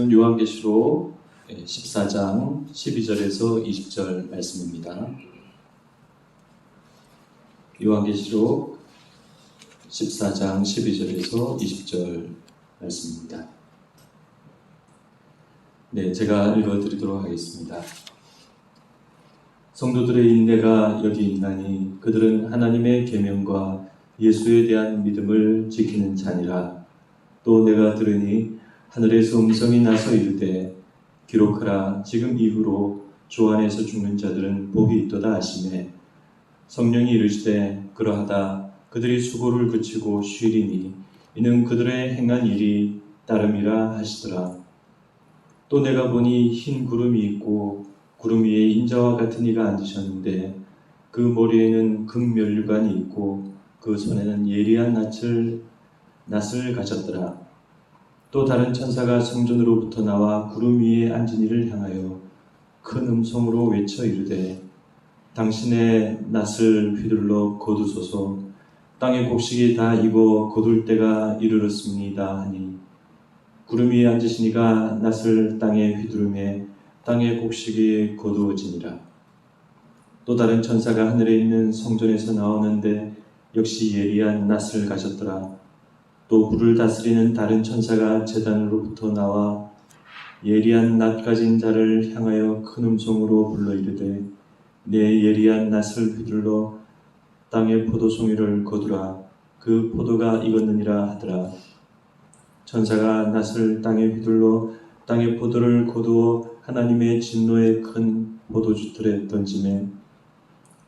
말씀은 요한계시록 14장 12절에서 20절 말씀입니다. 요한계시록 14장 12절에서 20절 말씀입니다. 네, 제가 읽어드리도록 하겠습니다. 성도들의 인내가 여기 있나니 그들은 하나님의 계명과 예수에 대한 믿음을 지키는 자니라. 또 내가 들으니 하늘에서 음성이 나서 이르되 기록하라 지금 이후로 주 안에서 죽는 자들은 복이 있도다 하시매. 성령이 이르시되 그러하다 그들이 수고를 그치고 쉬리니 이는 그들의 행한 일이 따름이라 하시더라. 또 내가 보니 흰 구름이 있고 구름 위에 인자와 같은 이가 앉으셨는데 그 머리에는 금면류관이 있고 그 손에는 예리한 낯을 낯을 가졌더라 또 다른 천사가 성전으로부터 나와 구름 위에 앉은 이를 향하여 큰 음성으로 외쳐 이르되 당신의 낯을 휘둘러 거두소서. 땅의 곡식이 다 익어 거둘 때가 이르렀습니다 하니 구름 위에 앉으시니가 낯을 땅에 휘두르매 땅의 곡식이 거두어지니라. 또 다른 천사가 하늘에 있는 성전에서 나오는데 역시 예리한 낯을 가졌더라 또 불을 다스리는 다른 천사가 재단으로부터 나와 예리한 낫 가진 자를 향하여 큰 음성으로 불러 이르되 내 예리한 낫을 휘둘러 땅의 포도송이를 거두라. 그 포도가 익었느니라 하더라. 천사가 낫을 땅에 휘둘러 땅의 포도를 거두어 하나님의 진노의 큰 포도주 틀에 던짐에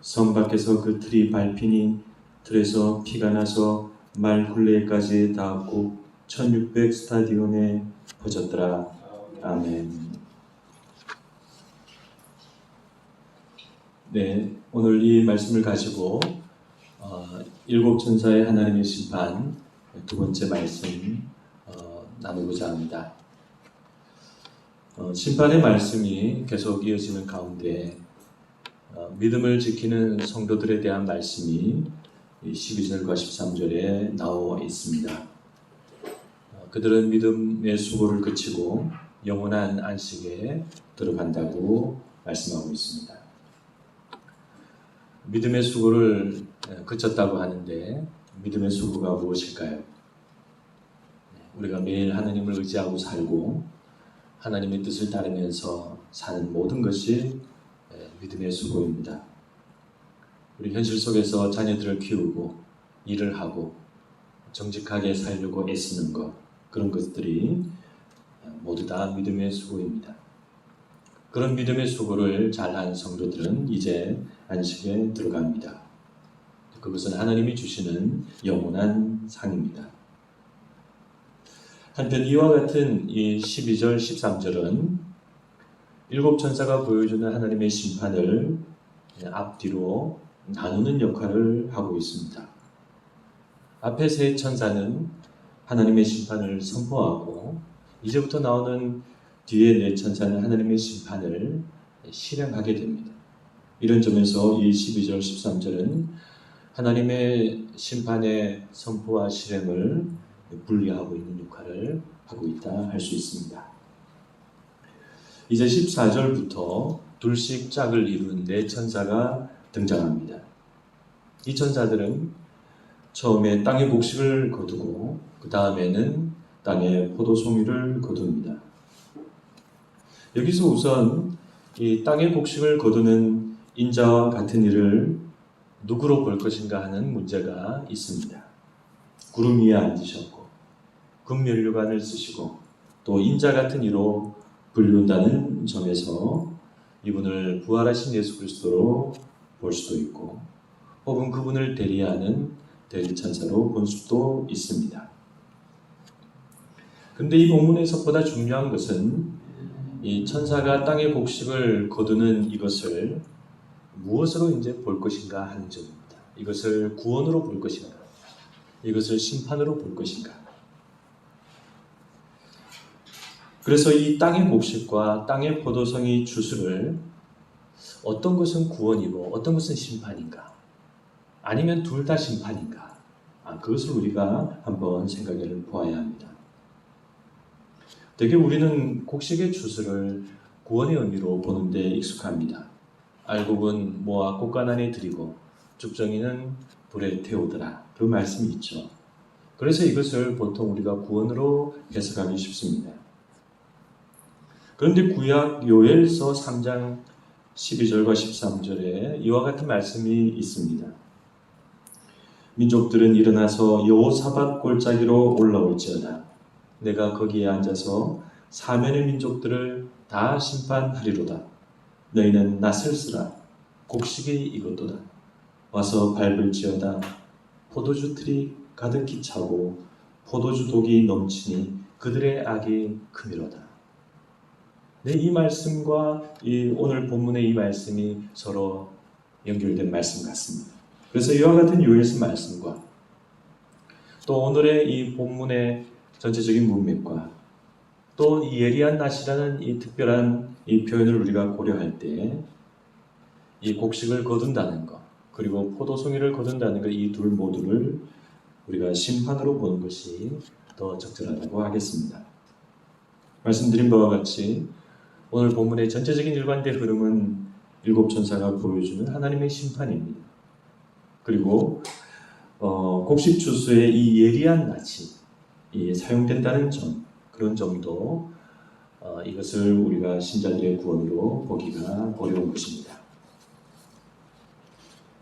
성 밖에서 그 틀이 밟히니 틀에서 피가 나서 말 굴레까지 닿았고 1600 스타디온에 퍼졌더라. 아멘. 네, 오늘 이 말씀을 가지고 어, 일곱 천사의 하나님의 심판 두 번째 말씀 어, 나누고자 합니다. 어, 심판의 말씀이 계속 이어지는 가운데 어, 믿음을 지키는 성도들에 대한 말씀이 12절과 13절에 나와 있습니다. 어, 그들은 믿음의 수고를 그치고 영원한 안식에 들어간다고 말씀하고 있습니다. 믿음의 수고를 그쳤다고 하는데 믿음의 수고가 무엇일까요? 우리가 매일 하나님을 의지하고 살고 하나님의 뜻을 따르면서 사는 모든 것이 믿음의 수고입니다. 우리 현실 속에서 자녀들을 키우고 일을 하고 정직하게 살려고 애쓰는 것 그런 것들이 모두 다 믿음의 수고입니다. 그런 믿음의 수고를 잘한 성도들은 이제 안식에 들어갑니다. 그것은 하나님이 주시는 영원한 상입니다. 한편 이와 같은 이 12절, 13절은 일곱 천사가 보여주는 하나님의 심판을 앞뒤로 나누는 역할을 하고 있습니다. 앞에 세 천사는 하나님의 심판을 선포하고 이제부터 나오는 뒤에 네 천사는 하나님의 심판을 실행하게 됩니다. 이런 점에서 이 12절 13절은 하나님의 심판의 선포와 실행을 분리하고 있는 역할을 하고 있다 할 수 있습니다. 이제 14절부터 둘씩 짝을 이룬 네 천사가 등장합니다. 이 천사들은 처음에 땅의 곡식을 거두고 그 다음에는 땅의 포도송이를 거둡니다. 여기서 우선 이 땅의 곡식을 거두는 인자와 같은 일을 누구로 볼 것인가 하는 문제가 있습니다. 구름 위에 앉으셨고 금면류관을 쓰시고 또 인자 같은 이로 불리운다는 점에서 이분을 부활하신 예수 그리스도로 볼 수도 있고 혹은 그분을 대리하는 대리천사로 볼 수도 있습니다. 근데 이 본문에서 보다 중요한 것은 이 천사가 땅의 곡식을 거두는 이것을 무엇으로 이제 볼 것인가 하는 점입니다. 이것을 구원으로 볼 것인가, 이것을 심판으로 볼 것인가. 그래서 이 땅의 곡식과 땅의 포도성이 주수를 어떤 것은 구원이고 어떤 것은 심판인가? 아니면 둘 다 심판인가? 아, 그것을 우리가 한번 생각을 보아야 합니다. 되게 우리는 곡식의 주스를 구원의 의미로 보는데 익숙합니다. 알곡은 모아 안에 들이고 죽정이는 불에 태우더라. 그 말씀이 있죠. 그래서 이것을 보통 우리가 구원으로 해석하기 쉽습니다. 그런데 구약 요엘서 3장 12절과 13절에 이와 같은 말씀이 있습니다. 민족들은 일어나서 여호사밧 골짜기로 올라올지어다. 내가 거기에 앉아서 사면의 민족들을 다 심판하리로다. 너희는 낯을 쓰라. 곡식이 이것도다. 와서 밟을지어다. 포도주 틀이 가득히 차고 포도주 독이 넘치니 그들의 악이 크미로다. 네, 이 말씀과 이 오늘 본문의 이 말씀이 서로 연결된 말씀 같습니다. 그래서 이와 같은 요에서 말씀과 또 오늘의 이 본문의 전체적인 문맥과 또이 예리한 낫이라는 이 특별한 이 표현을 우리가 고려할 때 이 곡식을 거둔다는 것 그리고 포도송이를 거둔다는 것 이 둘 모두를 우리가 심판으로 보는 것이 더 적절하다고 하겠습니다. 말씀드린 바와 같이 오늘 본문의 전체적인 일관된 흐름은 일곱 천사가 보여주는 하나님의 심판입니다. 그리고 어, 곡식 주스의 이 예리한 낯이 이 사용된다는 점 그런 점도 어, 이것을 우리가 신자들의 구원으로 보기가 어려운 것입니다.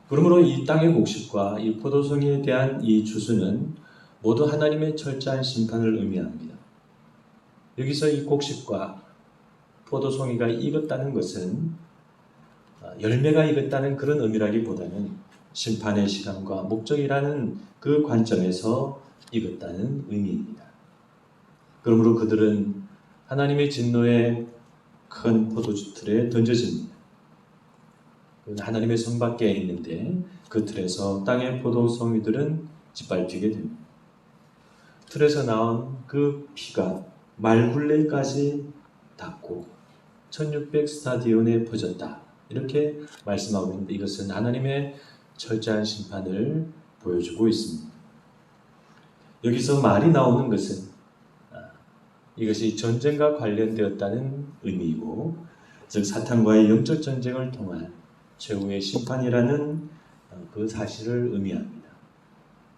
그러므로 이 땅의 곡식과 이 포도송이에 대한 이 주스는 모두 하나님의 철저한 심판을 의미합니다. 여기서 이 곡식과 포도송이가 익었다는 것은 어, 열매가 익었다는 그런 의미라기보다는 심판의 시간과 목적이라는 그 관점에서 익었다는 의미입니다. 그러므로 그들은 하나님의 진노의 큰 포도주 틀에 던져집니다. 하나님의 손 밖에 있는데 그 틀에서 땅의 포도송이들은 짓밟히게 됩니다. 틀에서 나온 그 피가 말굴레까지 닿고 1600 스타디온에 퍼졌다. 이렇게 말씀하고 있는데 이것은 하나님의 철저한 심판을 보여주고 있습니다. 여기서 말이 나오는 것은 아, 이것이 전쟁과 관련되었다는 의미이고 즉 사탄과의 영적 전쟁을 통한 최후의 심판이라는 어, 그 사실을 의미합니다.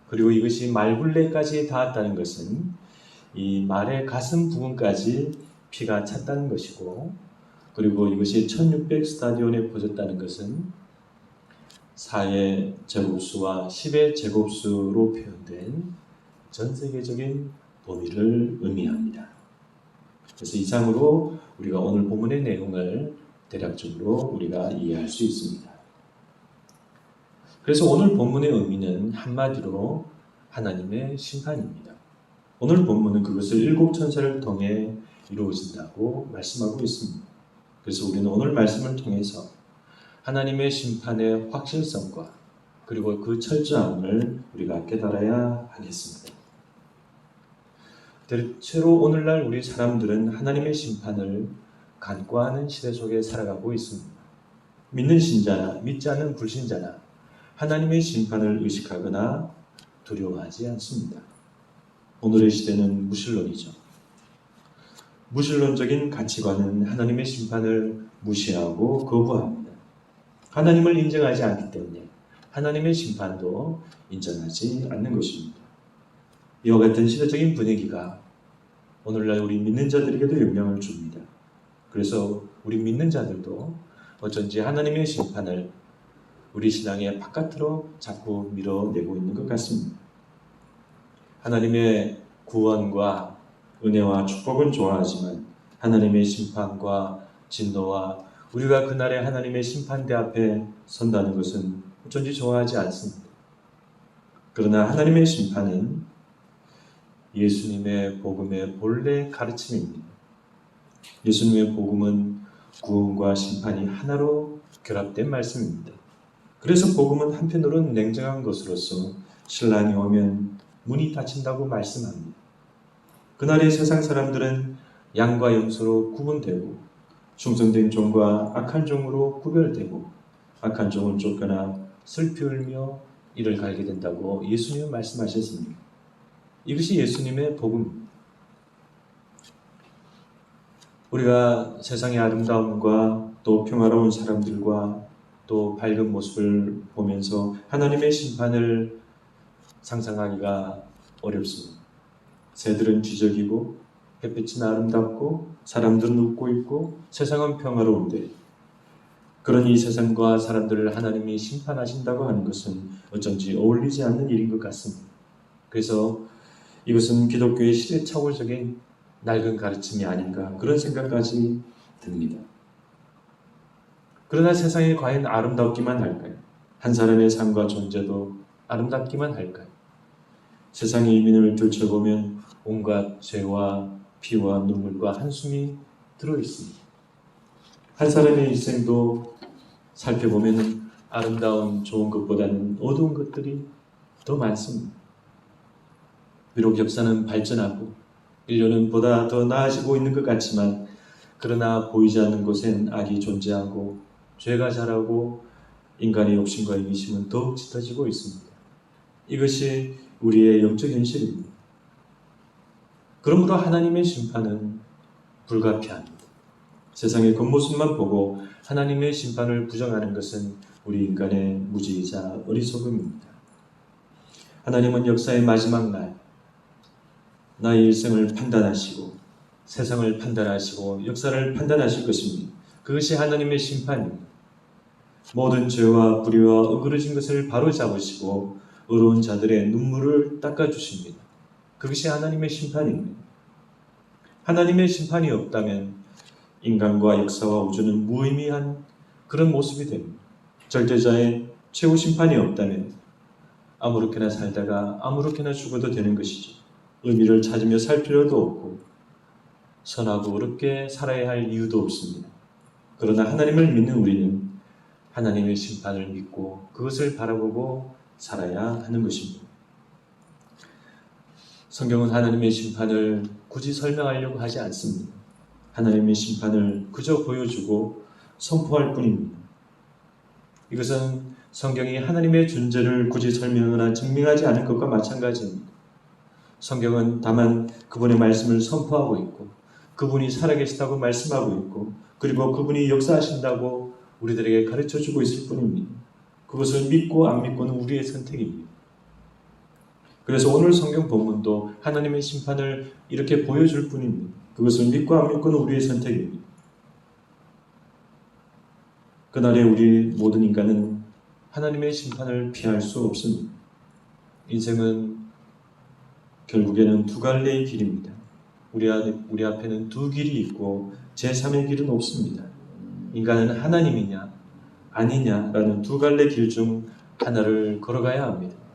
그리고 이것이 말굴레까지 닿았다는 것은 이 말의 가슴 부분까지 피가 찼다는 것이고 그리고 이것이 1600 스타디온에 퍼졌다는 것은 4의 제곱수와 10의 제곱수로 표현된 전 세계적인 범위를 의미합니다. 그래서 이상으로 우리가 오늘 본문의 내용을 대략적으로 우리가 이해할 수 있습니다. 그래서 오늘 본문의 의미는 한마디로 하나님의 심판입니다. 오늘 본문은 그것을 일곱 천사를 통해 이루어진다고 말씀하고 있습니다. 그래서 우리는 오늘 말씀을 통해서 하나님의 심판의 확실성과 그리고 그 철저함을 우리가 깨달아야 하겠습니다. 대체로 오늘날 우리 사람들은 하나님의 심판을 간과하는 시대 속에 살아가고 있습니다. 믿는 신자나 믿지 않는 불신자나 하나님의 심판을 의식하거나 두려워하지 않습니다. 오늘의 시대는 무신론이죠. 무신론적인 가치관은 하나님의 심판을 무시하고 거부합니다. 하나님을 인정하지 않기 때문에 하나님의 심판도 인정하지 않는 것입니다. 이와 같은 시대적인 분위기가 오늘날 우리 믿는 자들에게도 영향을 줍니다. 그래서 우리 믿는 자들도 어쩐지 하나님의 심판을 우리 신앙의 바깥으로 자꾸 밀어내고 있는 것 같습니다. 하나님의 구원과 은혜와 축복은 좋아하지만 하나님의 심판과 진노와 우리가 그날에 하나님의 심판대 앞에 선다는 것은 어쩐지 좋아하지 않습니다. 그러나 하나님의 심판은 예수님의 복음의 본래 가르침입니다. 예수님의 복음은 구원과 심판이 하나로 결합된 말씀입니다. 그래서 복음은 한편으로는 냉정한 것으로서 신랑이 오면 문이 닫힌다고 말씀합니다. 그날의 세상 사람들은 양과 염소로 구분되고 충성된 종과 악한 종으로 구별되고 악한 종은 쫓겨나 슬피 울며 이를 갈게 된다고 예수님은 말씀하셨습니다. 이것이 예수님의 복음입니다. 우리가 세상의 아름다움과 또 평화로운 사람들과 또 밝은 모습을 보면서 하나님의 심판을 상상하기가 어렵습니다. 새들은 쥐적이고 햇빛은 아름답고 사람들은 웃고 있고 세상은 평화로운데 그런 이 세상과 사람들을 하나님이 심판하신다고 하는 것은 어쩐지 어울리지 않는 일인 것 같습니다. 그래서 이것은 기독교의 시대착오적인 낡은 가르침이 아닌가 그런 생각까지 듭니다. 그러나 세상이 과연 아름답기만 할까요? 한 사람의 삶과 존재도 아름답기만 할까요? 세상의 이민을 들춰보면 온갖 죄와 피와 눈물과 한숨이 들어있습니다. 한 사람의 일생도 살펴보면 아름다운 좋은 것보다는 어두운 것들이 더 많습니다. 비록 역사는 발전하고 인류는 보다 더 나아지고 있는 것 같지만 그러나 보이지 않는 곳엔 악이 존재하고 죄가 자라고 인간의 욕심과 이기심은 더욱 짙어지고 있습니다. 이것이 우리의 영적 현실입니다. 그러므로 하나님의 심판은 불가피합니다. 세상의 겉모습만 보고 하나님의 심판을 부정하는 것은 우리 인간의 무지이자 어리석음입니다. 하나님은 역사의 마지막 날, 나의 일생을 판단하시고 세상을 판단하시고 역사를 판단하실 것입니다. 그것이 하나님의 심판입니다. 모든 죄와 불의와 어그러진 것을 바로 잡으시고 어려운 자들의 눈물을 닦아주십니다. 그것이 하나님의 심판입니다. 하나님의 심판이 없다면 인간과 역사와 우주는 무의미한 그런 모습이 됩니다. 절대자의 최후 심판이 없다면 아무렇게나 살다가 아무렇게나 죽어도 되는 것이죠. 의미를 찾으며 살 필요도 없고 선하고 어렵게 살아야 할 이유도 없습니다. 그러나 하나님을 믿는 우리는 하나님의 심판을 믿고 그것을 바라보고 살아야 하는 것입니다. 성경은 하나님의 심판을 굳이 설명하려고 하지 않습니다. 하나님의 심판을 그저 보여주고 선포할 뿐입니다. 이것은 성경이 하나님의 존재를 굳이 설명하거나 증명하지 않은 것과 마찬가지입니다. 성경은 다만 그분의 말씀을 선포하고 있고 그분이 살아계시다고 말씀하고 있고 그리고 그분이 역사하신다고 우리들에게 가르쳐 주고 있을 뿐입니다. 그것을 믿고 안 믿고는 우리의 선택입니다. 그래서 오늘 성경 본문도 하나님의 심판을 이렇게 보여줄 뿐입니다. 그것을 믿고 안 믿고는 우리의 선택입니다. 그날에 우리 모든 인간은 하나님의 심판을 피할 수 없습니다. 인생은 결국에는 두 갈래의 길입니다. 우리, 안에, 우리 앞에는 두 길이 있고 제3의 길은 없습니다. 인간은 하나님이냐 아니냐라는 두 갈래 길 중 하나를 걸어가야 합니다.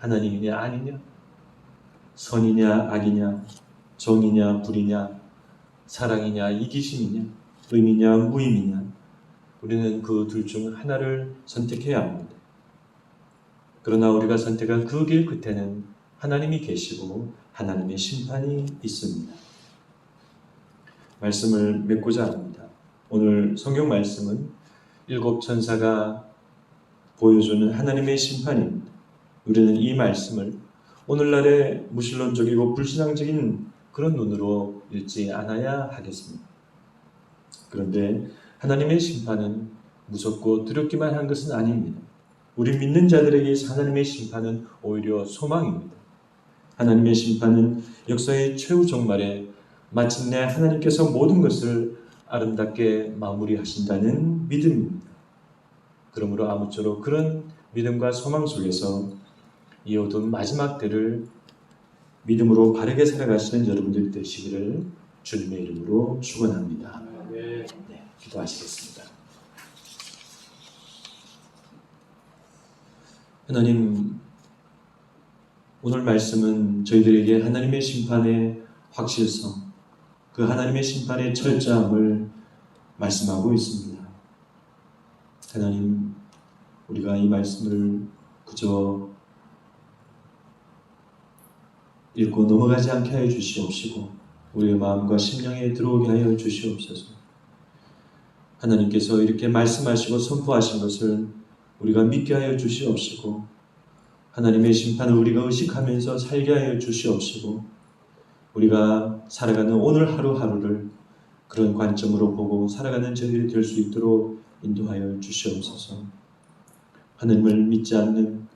하나님이냐 아니냐 선이냐 악이냐 정이냐 불이냐 사랑이냐 이기심이냐 의미냐 무의미냐 우리는 그 둘 중 하나를 선택해야 합니다. 그러나 우리가 선택한 그 길 끝에는 하나님이 계시고 하나님의 심판이 있습니다. 말씀을 맺고자 합니다. 오늘 성경 말씀은 일곱 천사가 보여주는 하나님의 심판입니다. 우리는 이 말씀을 오늘날의 무신론적이고 불신앙적인 그런 눈으로 읽지 않아야 하겠습니다. 그런데 하나님의 심판은 무섭고 두렵기만 한 것은 아닙니다. 우리 믿는 자들에게 하나님의 심판은 오히려 소망입니다. 하나님의 심판은 역사의 최후 종말에 마침내 하나님께서 모든 것을 아름답게 마무리하신다는 믿음입니다. 그러므로 아무쪼록 그런 믿음과 소망 속에서 이 어두운 마지막 때를 믿음으로 바르게 살아가시는 여러분들 되시기를 주님의 이름으로 축원합니다. 네, 기도하시겠습니다. 하나님, 오늘 말씀은 저희들에게 하나님의 심판의 확실성, 그 하나님의 심판의 철저함을 말씀하고 있습니다. 하나님, 우리가 이 말씀을 그저 읽고 넘어가지 않게 하여 주시옵시고 우리의 마음과 심령에 들어오게 하여 주시옵소서. 하나님께서 이렇게 말씀하시고 선포하신 것을 우리가 믿게 하여 주시옵시고 하나님의 심판을 우리가 의식하면서 살게 하여 주시옵시고 우리가 살아가는 오늘 하루하루를 그런 관점으로 보고 살아가는 저희들이 될수 있도록 인도하여 주시옵소서. 하나님을 믿지 않는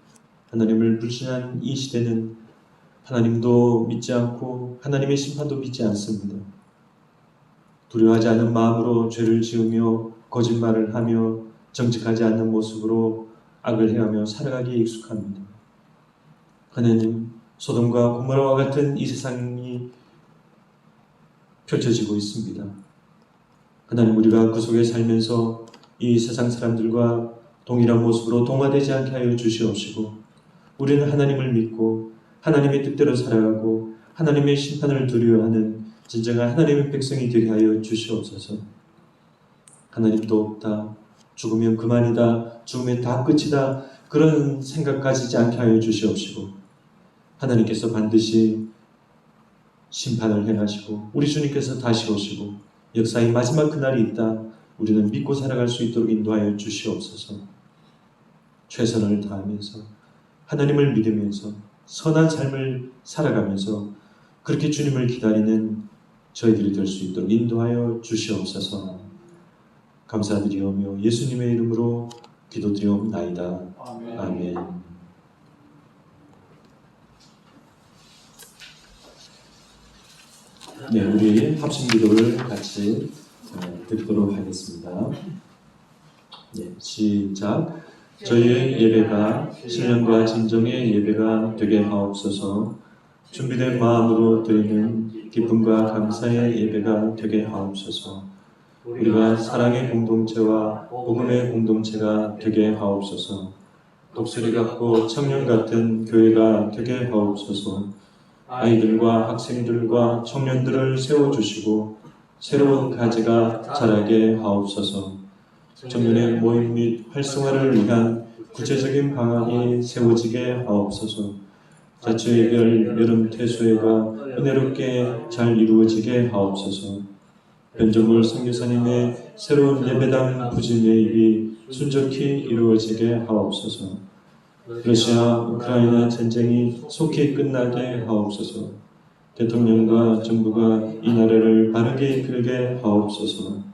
하나님을 불신한 이 시대는 하나님도 믿지 않고 하나님의 심판도 믿지 않습니다. 두려워하지 않는 마음으로 죄를 지으며 거짓말을 하며 정직하지 않는 모습으로 악을 행하며 살아가기에 익숙합니다. 하나님, 소돔과 고모라와 같은 이 세상이 펼쳐지고 있습니다. 하나님, 우리가 그 속에 살면서 이 세상 사람들과 동일한 모습으로 동화되지 않게 하여 주시옵시고, 우리는 하나님을 믿고 하나님의 뜻대로 살아가고 하나님의 심판을 두려워하는 진정한 하나님의 백성이 되게 하여 주시옵소서. 하나님도 없다. 죽으면 그만이다. 죽으면 다 끝이다. 그런 생각 가지지 않게 하여 주시옵시고 하나님께서 반드시 심판을 행하시고 우리 주님께서 다시 오시고 역사의 마지막 그날이 있다. 우리는 믿고 살아갈 수 있도록 인도하여 주시옵소서. 최선을 다하면서 하나님을 믿으면서 선한 삶을 살아가면서 그렇게 주님을 기다리는 저희들이 될 수 있도록 인도하여 주시옵소서. 감사드리오며 예수님의 이름으로 기도드리옵나이다. 아멘. 아멘. 네, 우리 합심 기도를 같이 어, 듣도록 하겠습니다. 네, 시작. 저희의 예배가 신령과 진정의 예배가 되게 하옵소서. 준비된 마음으로 드리는 기쁨과 감사의 예배가 되게 하옵소서. 우리가 사랑의 공동체와 복음의 공동체가 되게 하옵소서. 독수리 같고 청년 같은 교회가 되게 하옵소서. 아이들과 학생들과 청년들을 세워주시고 새로운 가지가 자라게 하옵소서. 청년의 모임 및 활성화를 위한 구체적인 방안이 세워지게 하옵소서. 자치의별 여름 퇴소회가 은혜롭게 잘 이루어지게 하옵소서. 변정물 선교사님의 새로운 예배당 부진 매입이 순적히 이루어지게 하옵소서. 러시아 우크라이나 전쟁이 속히 끝나게 하옵소서. 대통령과 정부가 이 나라를 바르게 이끌게 하옵소서.